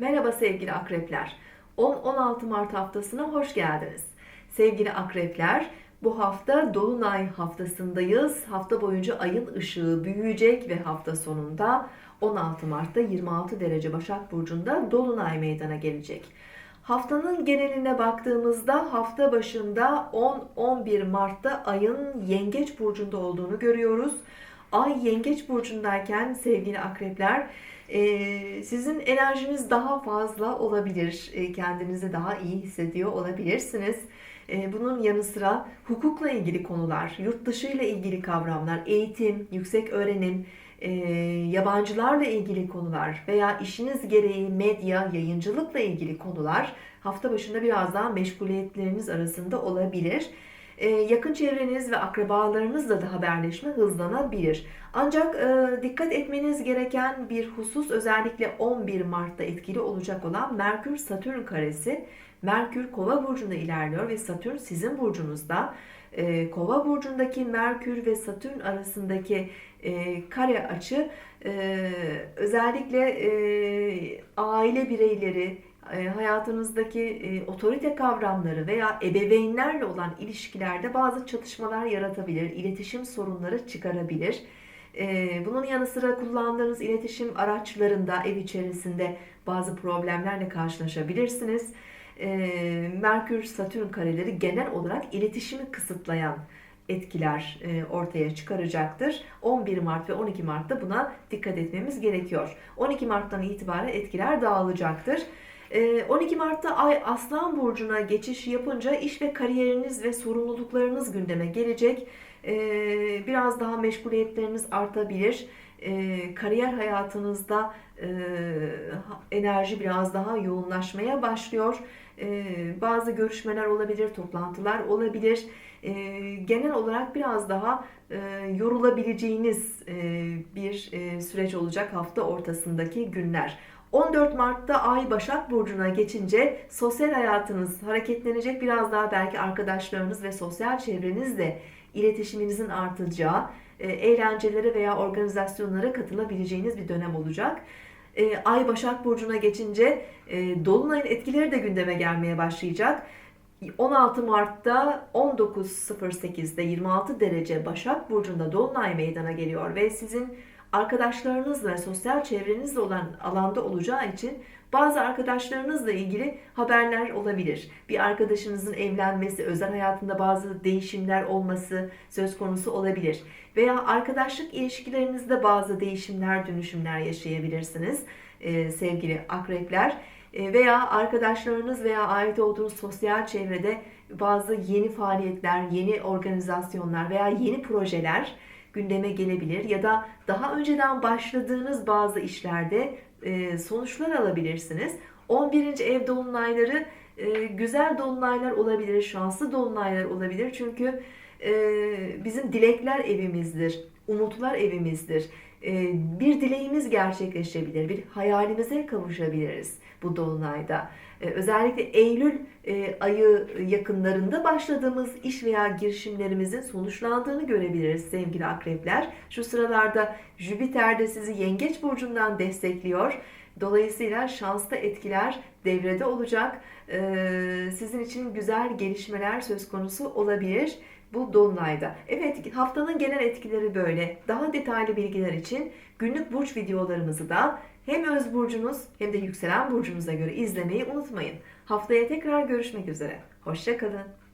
Merhaba sevgili akrepler. 10-16 Mart haftasına hoş geldiniz. Sevgili akrepler, bu hafta Dolunay haftasındayız. Hafta boyunca ayın ışığı büyüyecek ve hafta sonunda 16 Mart'ta 26 derece Başak Burcu'nda Dolunay meydana gelecek. Haftanın geneline baktığımızda hafta başında 10-11 Mart'ta ayın Yengeç Burcu'nda olduğunu görüyoruz. Ay Yengeç Burcu'ndayken sevgili akrepler e, sizin enerjiniz daha fazla olabilir. E, Kendinizi daha iyi hissediyor olabilirsiniz. E, Bunun yanı sıra hukukla ilgili konular, yurt dışı ile ilgili kavramlar, eğitim, yüksek öğrenim, yabancılarla ilgili konular veya işiniz gereği medya, yayıncılıkla ilgili konular hafta başında biraz daha meşguliyetleriniz arasında olabilir. Ee, yakın çevreniz ve akrabalarınızla da haberleşme hızlanabilir. Ancak e, dikkat etmeniz gereken bir husus özellikle 11 Mart'ta etkili olacak olan Merkür-Satürn karesi. Merkür Kova burcunda ilerliyor ve Satürn sizin burcunuzda. E, Kova burcundaki Merkür ve Satürn arasındaki e, kare açı e, özellikle aile bireyleri, hayatınızdaki e, otorite kavramları veya ebeveynlerle olan ilişkilerde bazı çatışmalar yaratabilir, iletişim sorunları çıkarabilir. E, Bunun yanı sıra kullandığınız iletişim araçlarında ev içerisinde bazı problemlerle karşılaşabilirsiniz. E, Merkür-Satürn kareleri genel olarak iletişimi kısıtlayan etkiler e, ortaya çıkaracaktır. 11 Mart ve 12 Mart'ta buna dikkat etmemiz gerekiyor. 12 Mart'tan itibaren etkiler dağılacaktır. E, 12 Mart'ta Ay Aslan Burcu'na geçiş yapınca iş ve kariyeriniz ve sorumluluklarınız gündeme gelecek. E, Biraz daha meşguliyetleriniz artabilir. E, Kariyer hayatınızda e, enerji biraz daha yoğunlaşmaya başlıyor. Bazı görüşmeler olabilir, toplantılar olabilir. Genel olarak biraz daha e, yorulabileceğiniz e, bir süreç olacak hafta ortasındaki günler. 14 Mart'ta Ay Başak Burcu'na geçince sosyal hayatınız hareketlenecek. Biraz daha belki arkadaşlarınız ve sosyal çevrenizle iletişiminizin artacağı, e, eğlencelere veya organizasyonlara katılabileceğiniz bir dönem olacak. E, Ay Başak Burcu'na geçince e, Dolunay'ın etkileri de gündeme gelmeye başlayacak. 16 Mart'ta 19.08'de 26 derece Başak Burcu'nda Dolunay meydana geliyor ve sizin arkadaşlarınızla, sosyal çevrenizle olan alanda olacağı için bazı arkadaşlarınızla ilgili haberler olabilir. Bir arkadaşınızın evlenmesi, özel hayatında bazı değişimler olması söz konusu olabilir. Veya arkadaşlık ilişkilerinizde bazı değişimler, dönüşümler yaşayabilirsiniz ee, sevgili akrepler. E, veya arkadaşlarınız veya ait olduğunuz sosyal çevrede bazı yeni faaliyetler, yeni organizasyonlar veya yeni projeler gündeme gelebilir ya da daha önceden başladığınız bazı işlerde e, sonuçlar alabilirsiniz. 11. ev dolunayları e, güzel dolunaylar olabilir, şanslı dolunaylar olabilir. Çünkü e, bizim dilekler evimizdir, umutlar evimizdir. E, bir dileğimiz gerçekleşebilir, bir hayalimize kavuşabiliriz bu dolunayda. E, özellikle Eylül e, ayı yakınlarında başladığımız iş veya girişimlerimizin sonuçlandığını görebiliriz sevgili akrepler. Şu sıralarda Jüpiter de sizi Yengeç burcundan destekliyor. Dolayısıyla şanslı etkiler devrede olacak. Sizin için güzel gelişmeler söz konusu olabilir bu dolunayda. Evet haftanın genel etkileri böyle. Daha detaylı bilgiler için günlük burç videolarımızı da hem öz burcunuz hem de yükselen burcunuza göre izlemeyi unutmayın. Haftaya tekrar görüşmek üzere. Hoşçakalın.